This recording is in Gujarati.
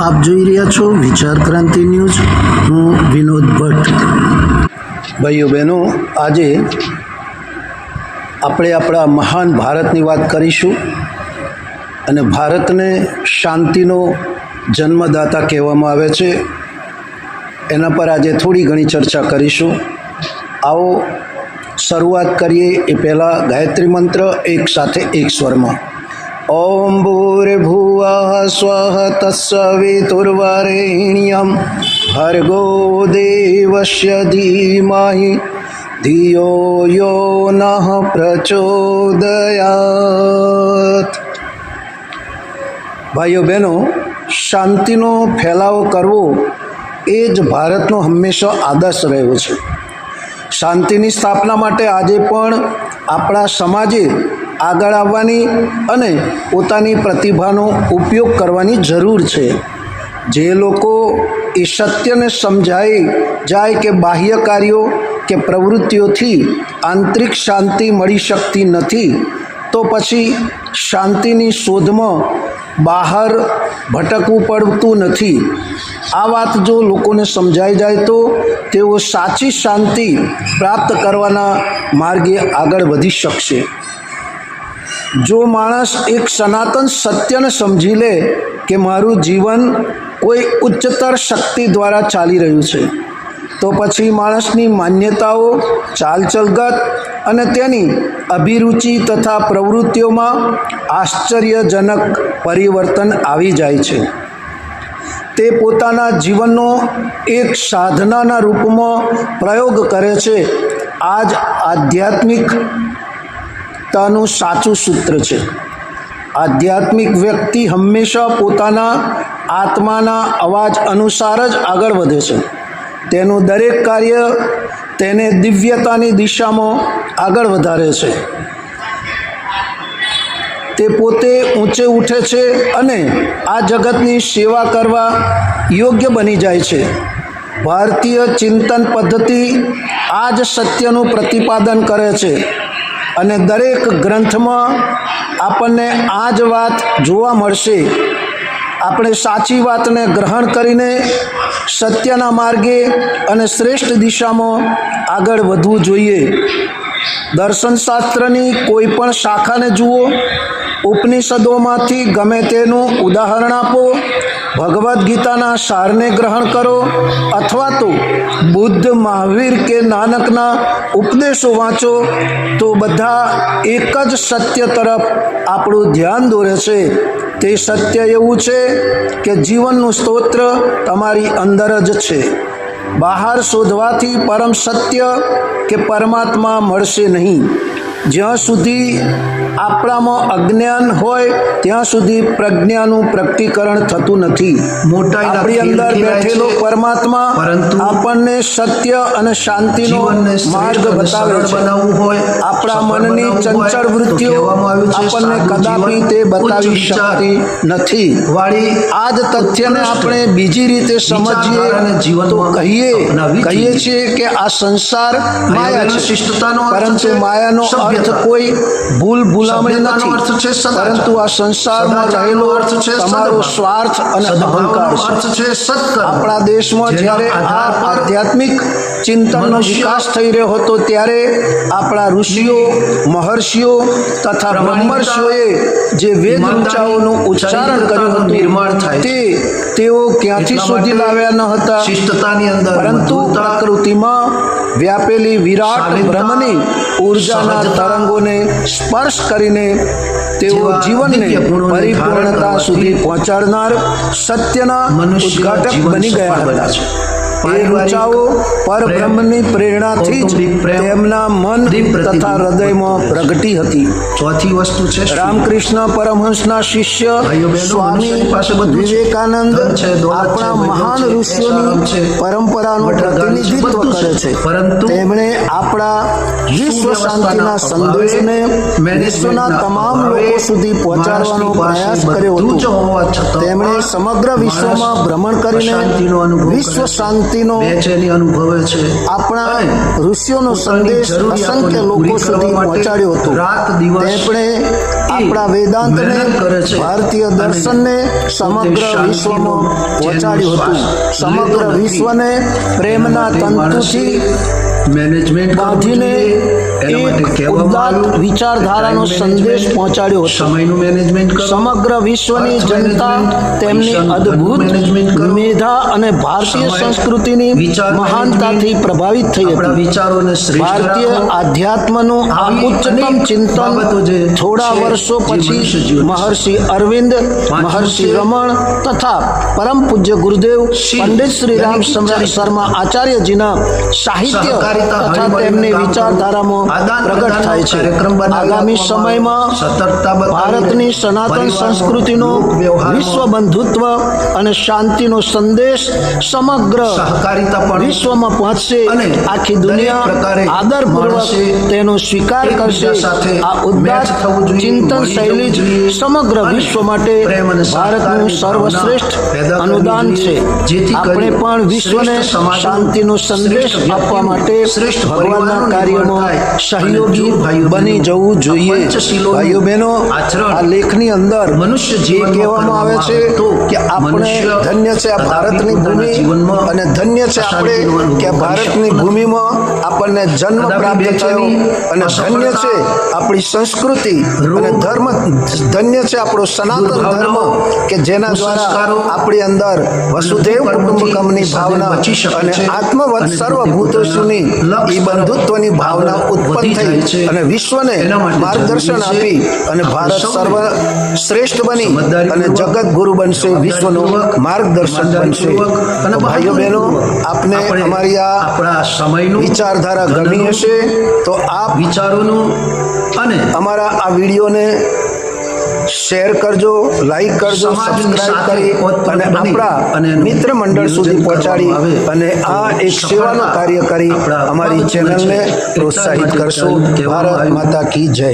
આપ જોઈ રહ્યા છો વિચાર ક્રાંતિ ન્યૂઝ. હું વિનોદ ભટ્ટ. ભાઈઓ બહેનો, આજે આપણે આપણા મહાન ભારતની વાત કરીશું અને ભારતને શાંતિનો જન્મદાતા કહેવામાં આવે છે. એના પર આજે થોડી ઘણી ચર્ચા કરીશું. આવો શરૂઆત કરીએ એ પહેલાં ગાયત્રી મંત્ર એક સાથે એક સ્વરમાં. ઓમ भूर्भुवः स्वः तत्सवितुर्वरेण्यं भर्गो देवस्य धीमहि, धियो यो નઃ પ્રચોદયાત ભાઈઓ બહેનો શાંતિનો ફેલાવો કરવો એ જ ભારતનો હંમેશા આદર્શ રહ્યો છે શાંતિની સ્થાપના માટે આજે પણ આપણા સમાજે આગળ આવવાની અને પોતાની પ્રતિભાનો ઉપયોગ કરવાની જરૂર છે. જે લોકો એ સત્યને સમજાઈ જાય કે બાહ્ય કાર્યો કે પ્રવૃત્તિઓથી આંતરિક શાંતિ મળી શકતી નથી, તો પછી શાંતિની શોધમાં બહાર ભટકવું પડતું નથી. આ વાત જો લોકોને સમજાઈ જાય તો તેઓ સાચી શાંતિ પ્રાપ્ત કરવાના માર્ગે આગળ વધી શકશે. જો માણસ એક સનાતન સત્યને સમજી લે કે મારું જીવન કોઈ ઉચ્ચતર શક્તિ દ્વારા ચાલી રહ્યું છે, તો પછી માણસની માન્યતાઓ ચાલચલગત અને તેની અભિરુચિ તથા પ્રવૃત્તિઓમાં આશ્ચર્યજનક પરિવર્તન આવી જાય છે. તે પોતાના જીવનનો એક સાધનાના રૂપમાં પ્રયોગ કરે છે. આ જ આધ્યાત્મિકતાનું સાચું સૂત્ર છે. આધ્યાત્મિક વ્યક્તિ હંમેશા પોતાના આત્માના અવાજ અનુસાર જ આગળ વધે છે. તેનું દરેક કાર્ય તેને દિવ્યતાની દિશામાં આગળ વધારે છે. તે પોતે ઊંચે ઉઠે છે અને આ જગતની સેવા કરવા યોગ્ય બની જાય છે. ભારતીય ચિંતન પદ્ધતિ આ જ સત્યનું પ્રતિપાદન કરે છે. અને દરેક ગ્રંથમાં આપણને આ જ વાત જોવા મળશે. આપણે સાચી વાતને ગ્રહણ કરીને સત્યના માર્ગે અને શ્રેષ્ઠ દિશામાં આગળ વધવું જોઈએ. દર્શનશાસ્ત્રની કોઈ પણ શાખાને જુઓ, ઉપનિષદોમાંથી ગમે તેનું ઉદાહરણ આપો ભગવદ્ ગીતાના સારને ગ્રહણ કરો અથવા તો બુદ્ધ મહાવીર કે નાનકના ઉપદેશો વાંચો, તો બધા એક જ સત્ય તરફ આપણું ધ્યાન દોરે છે. તે સત્ય એવું છે કે જીવનનું સ્તોત્ર તમારી અંદર જ છે. બહાર શોધવાથી પરમ સત્ય કે પરમાત્મા મળશે નહીં. જ્યાં સુધી આપણામાં અજ્ઞાન હોય ત્યાં સુધી પ્રજ્ઞાનું પ્રગટીકરણ થતું નથી. આપણી અંદર બેઠેલો પરમાત્મા પરંતુ આપણને સત્ય અને શાંતિનો માર્ગ બતાવે છે. હોય, આપણા મનની ચંચળ વૃત્તિઓ આપણને કદાપી તે બતાવી શકતી નથી. વાળી આ જ તથ્યને આપણે બીજી રીતે સમજીએ અને તો કહીએ કહીએ છીએ કે આ સંસાર માયા છે. પરંતુ માયાનો અર્થ સભ્યતા. કોઈ ભૂલ ભૂલામણી નથી. અર્થ છે પરંતુ આ સંસારમાં રહેલો અર્થ છે તમારો સ્વાર્થ અને અહંકાર છે. અર્થ છે. આપણા દેશમાં જ્યારે આ આધ્યાત્મિક ચિંતનનો વિકાસ થઈ રહ્યો હતો ત્યારે આપણા ઋષિઓ મહર્ષિઓ તથા બ્રહ્મર્ષિઓએ જે વેદ ઊંચાઓનું ઉચ્ચારણ કર્યું હતું નિર્માણ થાય તે તેઓ ક્યાંથી શોધી લાવ્યા ન હતા? શિષ્ટતાની અંદર પરંતુ પ્રકૃતિમાં વ્યાપેલી વિરાટ બ્રહ્મની ઉર્જાના તરંગોને સ્પર્શ કરીને તેઓ જીવનને પરિપૂર્ણતા સુધી પહોંચાડનાર સત્યના ઉદ્ઘાટક બની ગયા હતા. છે. એ પારિવારિક ઋચાઓ પરબ્રહ્મની પ્રેરણાથી જ તેમના મન તથા હૃદયમાં પ્રગટી હતી ચોથી વસ્તુ છે રામકૃષ્ણ પરમહંસના શિષ્ય સ્વામી મનુષ્યની પાસે બધું છે. વિવેકાનંદ ધન છે, દોલત છે, આપણા મહાન ઋષિઓની પરંપરાનું પ્રતિનિધિત્વ કરે છે. છે પરંતુ તેમણે આપણા વિશ્વ શાંતિના સંદેશને વિશ્વના તમામ લોકો સુધી પહોંચાડવાનો પ્રયાસ કર્યો હતો તેમણે સમગ્ર વિશ્વમાં ભ્રમણ કરીને વિશ્વ શાંતિ શાંતિનો બેચેની અનુભવે છે. આપણા ઋષિઓનો સંદેશ અસંખ્ય લોકો સુધી પહોંચાડ્યો હતો. રાત દિવસ તેમણે આપણા વેદાંતને. ભારતીય દર્શનને સમગ્ર વિશ્વમાં પહોંચાડ્યું હતું. સમગ્ર વિશ્વને પ્રેમના તંતુથી મેનેજમેન્ટ એક ઉદાત્ત વિચારધારાનો સંદેશ પહોંચાડ્યો સમયનું મેનેજમેન્ટ સમગ્ર વિશ્વની જનતા તેમની અદ્ભુત મેધા અને ભારતીય સંસ્કૃતિની વિચાર મહાનતાથી પ્રભાવિત થઈ હતી. વિચારોને ભારતીય આધ્યાત્મનું આ ઉચ્ચતમ ચિંતન થોડા વર્ષો પછી મહર્ષિ અરવિંદ મહર્ષિ રમણ તથા પરમ પૂજ્ય ગુરુદેવ પંડિત શ્રી રામ શર્મા આચાર્યજીના સાહિત્ય સહકારિતા તથા તેમની વિચારધારામાં પ્રગટ થાય છે. આગામી સમયમાં ભારતની સનાતન સંસ્કૃતિનો વિશ્વ બંધુત્વ અને શાંતિનો સંદેશ સમગ્ર વિશ્વમાં પહોંચશે અને આખી દુનિયા આદરપૂર્વક તેનો સ્વીકાર કરશે. સાથે આ જોઈએ, ચિંતન શૈલી જ સમગ્ર વિશ્વ માટે ભારતનું સર્વશ્રેષ્ઠ અનુદાન છે. જેથી આપણે પણ વિશ્વને શાંતિનો સંદેશ આપવા માટે શ્રેષ્ઠ ભગવાનના કાર્યમાં સહયોગી બની જવું જોઈએ. ભાઈઓ બહેનો આ લેખની અંદર મનુષ્ય જે કહેવામાં આવે છે કે આપણે ધન્ય છે આ ભારતની ભૂમિ અને ધન્ય છે આપણે કે ભારતની ભૂમિમાં આપણને જન્મ પ્રાપ્ત થયો અને ધન્ય છે આપણી સંસ્કૃતિ અને ધર્મ ધન્ય છે આપણો સનાતન ધર્મ કે જેના દ્વારા આપણી અંદર વસુદેવ કુટુંબકમની ભાવના અને આત્મવત લક્ષ્ય એ બંધુત્વની ભાવના ઉત્પન્ન થઈ છે. અને વિશ્વને માર્ગદર્શન આપી અને ભારત સર્વ શ્રેષ્ઠ બની અને જગત ગુરુ બનશે વિશ્વનું માર્ગદર્શન માર્ગદર્શક બનશે. અને ભાઈઓ બહેનો આપને અમારી આ આપણા સમયનું વિચારધારા ગમી હશે તો આ વિચારોનું અને અમારા આ વિડીયોને શેર કરજો લાઈક કરજો સબસ્ક્રાઇબ કરી અને આપણા મિત્ર મંડળ સુધી પહોંચાડી અને આ એક સેવાનું કાર્ય કરી અમારી ચેનલને. પ્રોત્સાહિત કરશો. ભારત માતા કી જય.